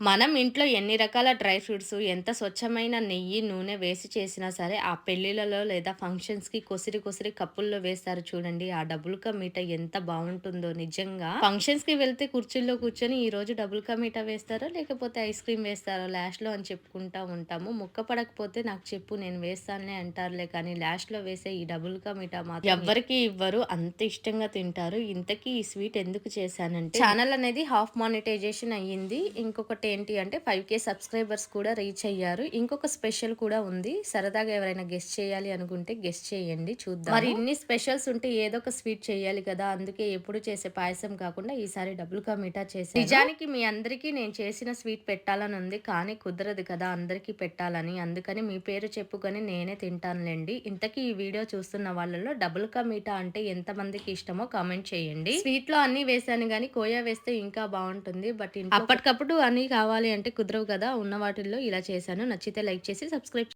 మనం ఇంట్లో ఎన్ని రకాల డ్రై ఫ్రూట్స్ ఎంత స్వచ్ఛమైన నెయ్యి నూనె వేసి చేసినా సరే ఆ పెళ్ళిళ్ళలో లేదా ఫంక్షన్స్కి కొసిరి కొసిరి కప్పుల్లో వేస్తారు చూడండి. ఆ డబుల్ కా మీఠా ఎంత బాగుంటుందో నిజంగా. ఫంక్షన్స్కి వెళ్తే కుర్చీల్లో కూర్చొని ఈ రోజు డబుల్ కా మీఠా వేస్తారో లేకపోతే ఐస్ క్రీమ్ వేస్తారో? లాస్ట్లో అని చెప్పుకుంటా ఉంటాము. ముక్క పడకపోతే నాకు చెప్పు నేను వేస్తానులే అంటారులే కానీ లాస్ట్లో వేసే ఈ డబుల్ కా మీఠా మాత్రం ఎవ్వరికి ఇవ్వరు అంత ఇష్టంగా తింటారు. ఇంతకీ ఈ స్వీట్ ఎందుకు చేశానంటే ఛానల్ అనేది హాఫ్ మానిటైజేషన్ అయ్యింది. ఇంకొకటి ఏంటి అంటే ఫైవ్ కే సబ్స్క్రైబర్స్ కూడా రీచ్ అయ్యారు. ఇంకొక స్పెషల్ కూడా ఉంది. సరదాగా ఎవరైనా గెస్ట్ చేయాలి అనుకుంటే గెస్ట్ చేయండి చూద్దాం మరి ఇన్ని స్పెషల్స్ ఉంటే ఏదో ఒక స్వీట్ చేయాలి కదా అందుకే ఎప్పుడు చేసే పాయసం కాకుండా ఈసారి డబుల్ కా మీఠా చేసి నిజానికి మీ అందరికీ నేను చేసిన స్వీట్ పెట్టాలని ఉంది కానీ కుదరదు కదా అందరికీ పెట్టాలని. అందుకని మీ పేరు చెప్పుకొని నేనే తింటానులేండి. ఇంతకీ ఈ వీడియో చూస్తున్న వాళ్ళలో డబుల్ కా మీఠా అంటే ఎంత మందికి ఇష్టమో కామెంట్ చేయండి. స్వీట్లో అన్ని వేసాను కానీ కోయా వేస్తే ఇంకా బాగుంటుంది. బట్ అప్పటికప్పుడు అన్ని కావాలి అంటే కుదరవు కదా ఉన్న వాటిల్లో ఇలా చేశాను. నచ్చితే లైక్ చేసి సబ్స్క్రైబ్